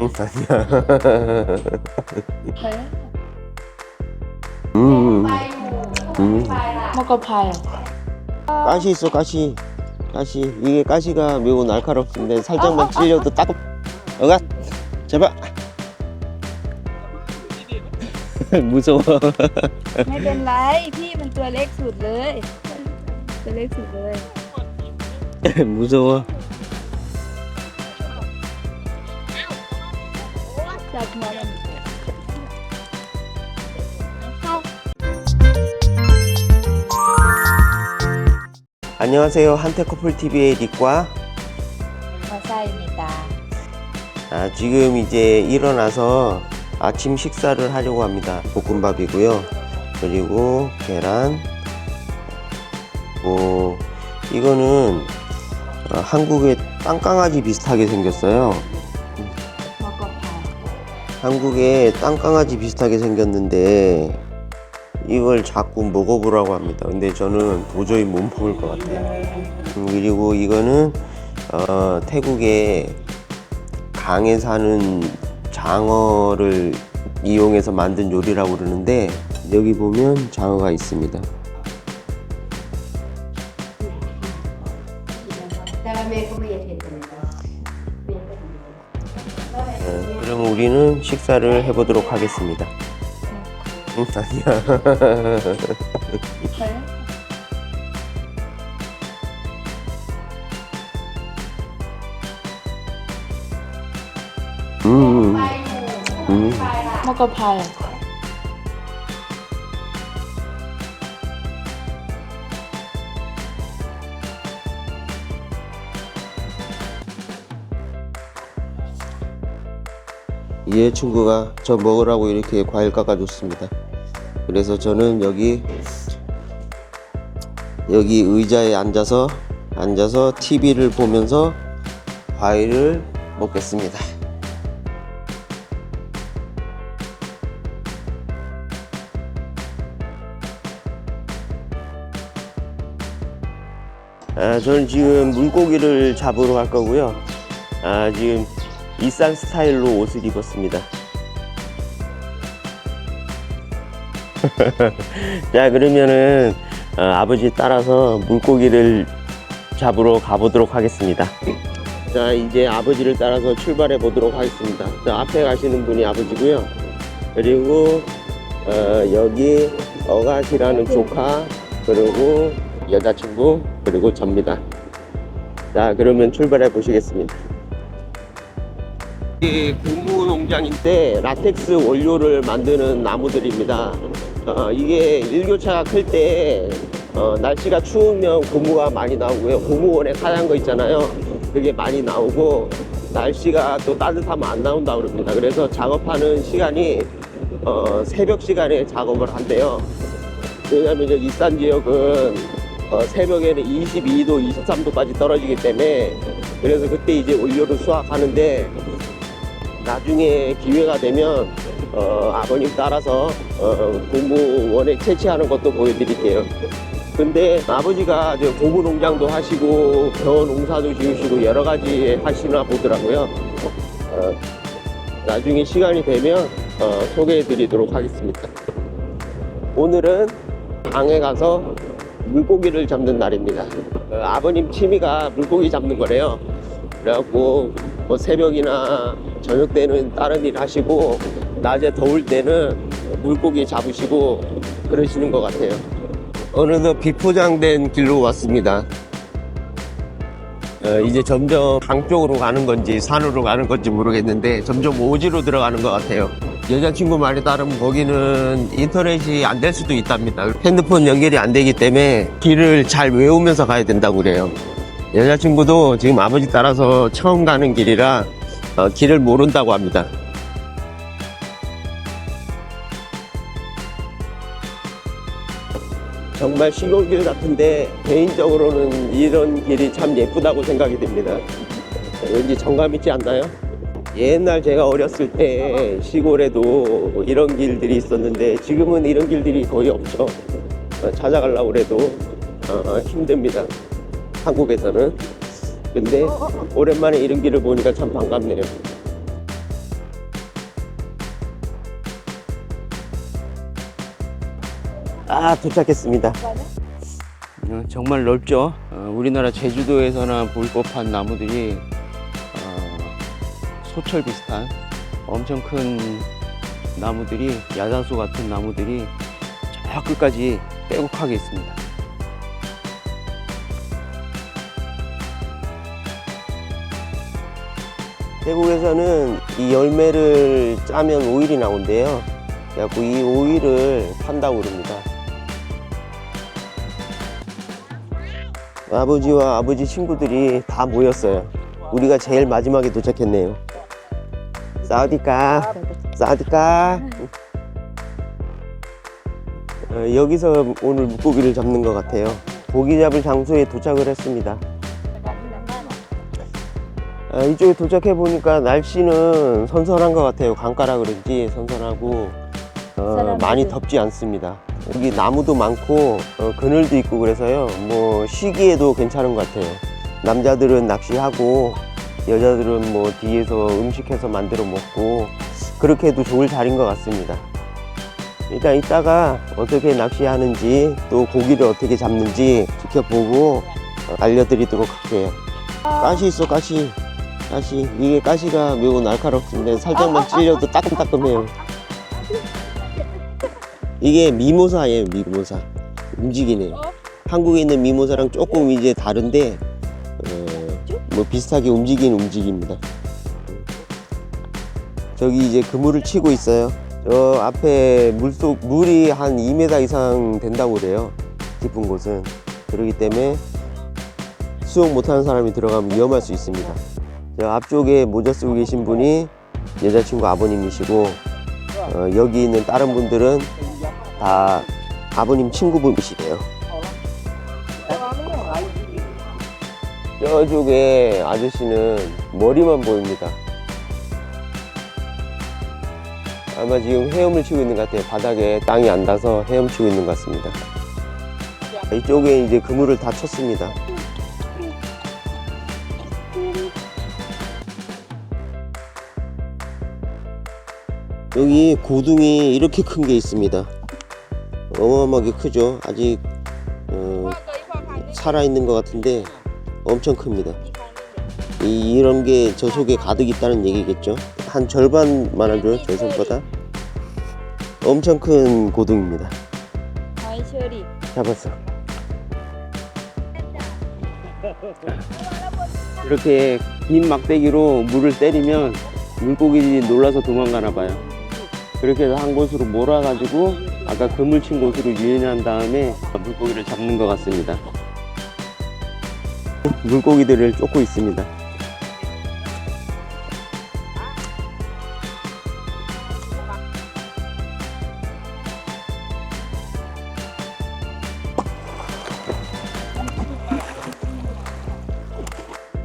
응, 아니야. thế 음, 음. 먹어 봐요 가시 있어, 가시. 가시. 이게 가시가 매우 날카롭습니다. 살짝만 찔려도 따갑. 어가, 제발. 무서워. ไม่เป็นไรพี่มันตัวเล็กสุดเลยตัวเล็กสุดเลย 무서워. 그만합니다. 안녕하세요. 한테커플TV의 닉과 화사입니다. 아, 지금 이제 일어나서 아침 식사를 하려고 합니다. 볶음밥이고요. 그리고 계란. 뭐 이거는 어, 한국의 땅강아지 비슷하게 생겼어요. 한국의 땅강아지 비슷하게 생겼는데 이걸 자꾸 먹어보라고 합니다. 근데 저는 도저히 못 먹을 것 같아요. 음, 그리고 이거는 어, 태국의 강에 사는 장어를 이용해서 만든 요리라고 그러는데 여기 보면 장어가 있습니다. 다음에 그거 얘기했잖아요. 우리는 식사를 해보도록 하겠습니다. 네, 응, 아니야. 음, 음. 먹어봐요. 음. 이 친구가 저 먹으라고 이렇게 과일 깎아줬습니다. 그래서 저는 여기 여기 의자에 앉아서 앉아서 TV를 보면서 과일을 먹겠습니다. 아, 저는 지금 물고기를 잡으러 갈 거고요. 아, 지금 이산 스타일로 옷을 입었습니다. 자, 그러면은 어, 아버지 따라서 물고기를 잡으러 가보도록 하겠습니다. 자, 이제 아버지를 따라서 출발해 보도록 하겠습니다. 자, 앞에 가시는 분이 아버지고요. 그리고 어, 여기 어가시라는 조카, 그리고 여자친구, 그리고 접니다. 자, 그러면 출발해 보시겠습니다. 이 고무 농장인데 라텍스 원료를 만드는 나무들입니다. 어, 이게 일교차가 클때 어, 날씨가 추우면 고무가 많이 나오고요. 고무원에 하얀 거 있잖아요. 그게 많이 나오고 날씨가 또 따뜻하면 안 나온다 그럽니다. 그래서 작업하는 시간이 어, 새벽 시간에 작업을 한대요. 왜냐하면 이산 지역은 어, 새벽에는 22도, 23도까지 떨어지기 때문에 그래서 그때 이제 원료를 수확하는데 나중에 기회가 되면 어, 아버님 따라서 어, 공무원에 채취하는 것도 보여드릴게요. 근데 아버지가 저 고무 농장도 하시고 벼 농사도 지으시고 여러 가지 하시나 보더라고요. 어, 나중에 시간이 되면 어, 소개해드리도록 하겠습니다. 오늘은 강에 가서 물고기를 잡는 날입니다. 어, 아버님 취미가 물고기 잡는 거래요. 그래갖고 뭐 새벽이나 저녁 때는 다른 일 하시고 낮에 더울 때는 물고기 잡으시고 그러시는 것 같아요. 어느덧 비포장된 길로 왔습니다. 어, 이제 점점 강 쪽으로 가는 건지 산으로 가는 건지 모르겠는데 점점 오지로 들어가는 것 같아요. 여자친구 말에 따르면 거기는 인터넷이 안 될 수도 있답니다. 핸드폰 연결이 안 되기 때문에 길을 잘 외우면서 가야 된다고 그래요. 여자친구도 지금 아버지 따라서 처음 가는 길이라 어, 길을 모른다고 합니다. 정말 시골길 같은데 개인적으로는 이런 길이 참 예쁘다고 생각이 듭니다. 왠지 정감 있지 않나요? 옛날 제가 어렸을 때 시골에도 이런 길들이 있었는데 지금은 이런 길들이 거의 없죠. 어, 찾아가려고 해도 어, 힘듭니다. 한국에서는. 근데 어, 어, 어. 오랜만에 이런 길을 보니까 참 반갑네요. 아 도착했습니다. 정말 넓죠. 어, 우리나라 제주도에서나 볼 법한 나무들이 어, 소철 비슷한 엄청 큰 나무들이 야자수 같은 나무들이 저 끝까지 빼곡하게 있습니다. 태국에서는 이 열매를 짜면 오일이 나온대요. 그래갖고 이 오일을 판다고 그럽니다. 아버지와 아버지 친구들이 다 모였어요. 우리가 제일 마지막에 도착했네요. 사우디카, 사우디카. 어, 여기서 오늘 물고기를 잡는 것 같아요. 고기 잡을 장소에 도착을 했습니다. 아, 이쪽에 도착해 보니까 날씨는 선선한 것 같아요. 강가라 그런지 선선하고 어, 많이 덥지 않습니다. 여기 나무도 많고 어, 그늘도 있고 그래서요. 뭐 쉬기에도 괜찮은 것 같아요. 남자들은 낚시하고 여자들은 뭐 뒤에서 음식해서 만들어 먹고 그렇게 해도 좋을 자리인 것 같습니다. 일단 이따가 어떻게 낚시하는지 또 고기를 어떻게 잡는지 지켜보고 어, 알려드리도록 할게요. 가시 있어 가시 가시 이게 가시가 매우 날카롭습니다. 살짝만 찔려도 따끔따끔해요. 이게 미모사예요 미모사. 움직이네요. 한국에 있는 미모사랑 조금 이제 다른데 어, 뭐 비슷하게 움직이는 움직입니다. 저기 이제 그물을 치고 있어요. 저 앞에 물속 물이 한 2m 이상 된다고 그래요. 깊은 곳은. 그러기 때문에 수영 못하는 사람이 들어가면 위험할 수 있습니다. 저 앞쪽에 모자 쓰고 계신 분이 여자친구 아버님이시고 어, 여기 있는 다른 분들은 다 아버님 친구분이시래요. 저쪽에 아저씨는 머리만 보입니다. 아마 지금 헤엄을 치고 있는 것 같아요. 바닥에 땅이 안 닿아서 헤엄치고 있는 것 같습니다. 이쪽에 이제 그물을 다 쳤습니다. 여기 고등이 이렇게 큰 게 있습니다. 어마어마하게 크죠. 아직 어, 살아있는 것 같은데 엄청 큽니다. 이, 이런 게 저 속에 가득 있다는 얘기겠죠? 한 절반만 하죠? 저 손보다? 엄청 큰 고등입니다. 잡았어. 이렇게 긴 막대기로 물을 때리면 물고기들이 놀라서 도망가나 봐요. 그렇게 해서 한 곳으로 몰아가지고 아까 그물 친 곳으로 유인한 다음에 물고기를 잡는 것 같습니다. 물고기들을 쫓고 있습니다.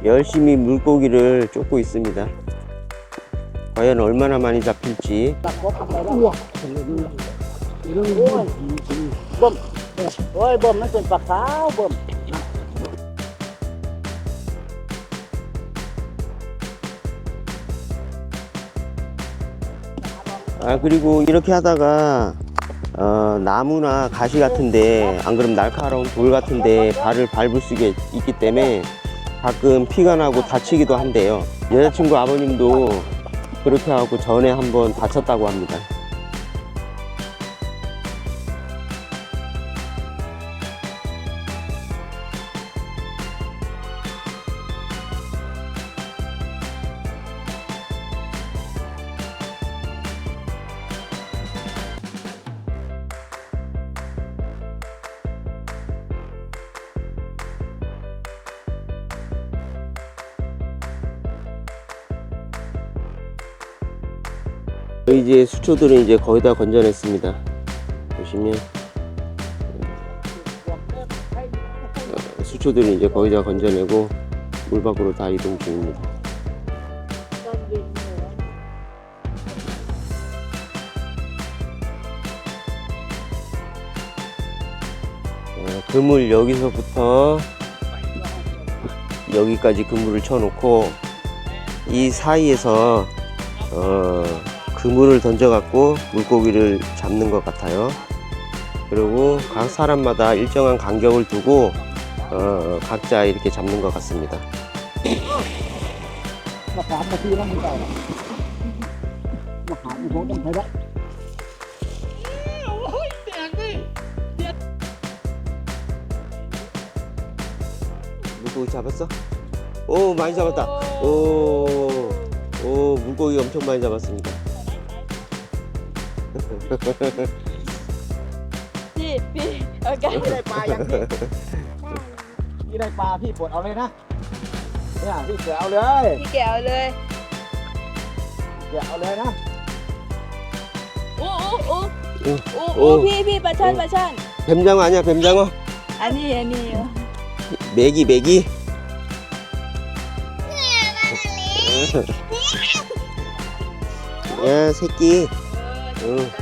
열심히 물고기를 쫓고 있습니다. 과연 얼마나 많이 잡힐지. Ôi bơm nó trên bạc pháo bơm 아 그리고 이렇게 하다가 어, 나무나 가시 같은데 안 그러면 날카로운 돌 같은데 발을 밟을 수가 있기 때문에 가끔 피가 나고 다치기도 한대요. 여자친구 아버님도 그렇게 하고 전에 한번 다쳤다고 합니다 이제 수초들은 이제 거의 다 건져냈습니다. 보시면 어, 수초들은 이제 거의 다 건져내고 물 밖으로 다 이동 중입니다. 어, 그물 여기서부터 여기까지 그물을 쳐놓고 이 사이에서 어, 그물을 던져갖고 물고기를 잡는 것 같아요. 그리고 각 사람마다 일정한 간격을 두고 어, 각자 이렇게 잡는 것 같습니다. 물고기 잡았어? 오 많이 잡았다. 오, 오 물고기 엄청 많이 잡았습니다. พี่พี่โอเค พี่ได้ปลายังพี่พี่ได้ปลาพี่ปลดเอาเลยนะเนี่ยพี่เสือเอาเลย พี่แกเอาเลย เสือเอาเลยนะ โอ้โอ้โอ้ โอ้ โอ้ โอ้ โอ้พี่พี่ปลาช่อนปลาช่อน 뱀장어 아니야 뱀장어? อันนี้อันนี้ 메기 메기. 야 새끼. 응.เดี๋ยว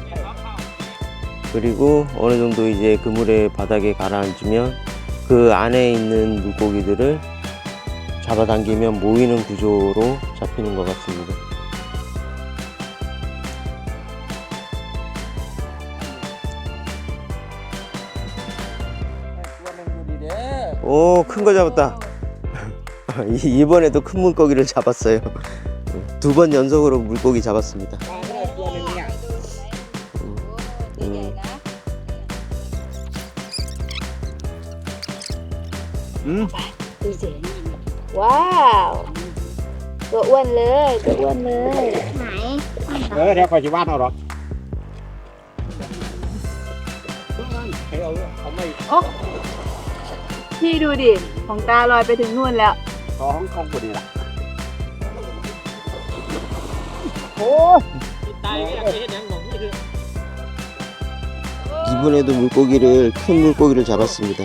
그리고 어느 정도 이제 그물에 바닥에 가라앉으면 그 안에 있는 물고기들을 잡아당기면 모이는 구조로 잡히는 것 같습니다. 오, 큰 거 잡았다. 이- 이번에도 큰 물고기를 잡았어요. 두 번 연속으로 물고기 잡았습니다. อืม ดูสิ ว้าว ตัวอ้วนเลย ตัวอ้วนเลย ไหน เออเดี๋ยวคอยชิวาดเอาหรอกให้เอาเอาไม่ โอ้พี่ดูดิ ของตาลอยไปถึงนู่นแล้ว ท้องของกูนี่แหละโอ้ย 이번에도 물고기를 큰 물고기를 잡았습니다.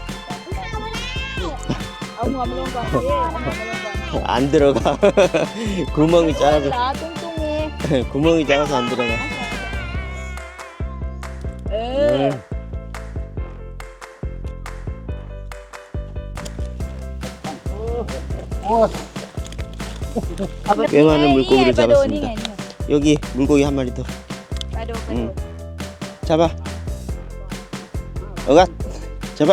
เอาหัวมาลงก่อนดิเอาหัวมาลงก่อน 안 들어가. 구멍이 เหร 작아서 อตุ้งตุ้งมี 구멍이 작아서 안 들어가. เออ 네. โอ้ย 꽤 많은 물고기를 ปลาโดนี่ไง 잡았습니다. นี่ 여기 물고기 한 마리 더. ปลาโดปลาโด 응. 잡아. 어가. 잡아.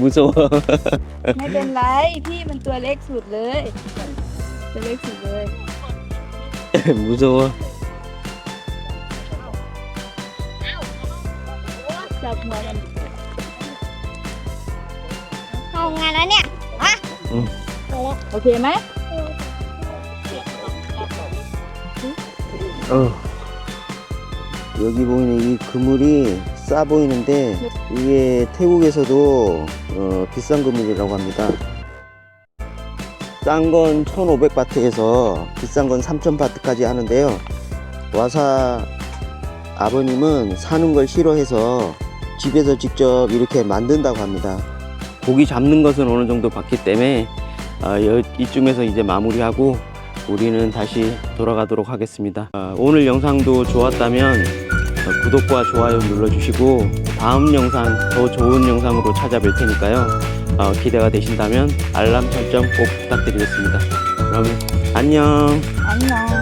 무서워. ไม่เป็นไร พี่มันตัวเล็กสุดเลย ตัวเล็กสุดเลย 무서워. จับหัวมัน เข้างานแล้วเนี่ย โอเคไหม 어. 여기 보이는 이 그물이 싸 보이는데 이게 태국에서도 어, 비싼 그물이라고 합니다. 싼 건 1,500바트에서 비싼 건 3,000바트까지 하는데요. 와사 아버님은 사는 걸 싫어해서 집에서 직접 이렇게 만든다고 합니다. 고기 잡는 것은 어느 정도 봤기 때문에 어, 여- 이쯤에서 이제 마무리하고 우리는 다시 돌아가도록 하겠습니다. 어, 오늘 영상도 좋았다면 어, 구독과 좋아요 눌러주시고 다음 영상 더 좋은 영상으로 찾아뵐 테니까요. 어, 기대가 되신다면 알람 설정 꼭 부탁드리겠습니다. 그럼 안녕. 안녕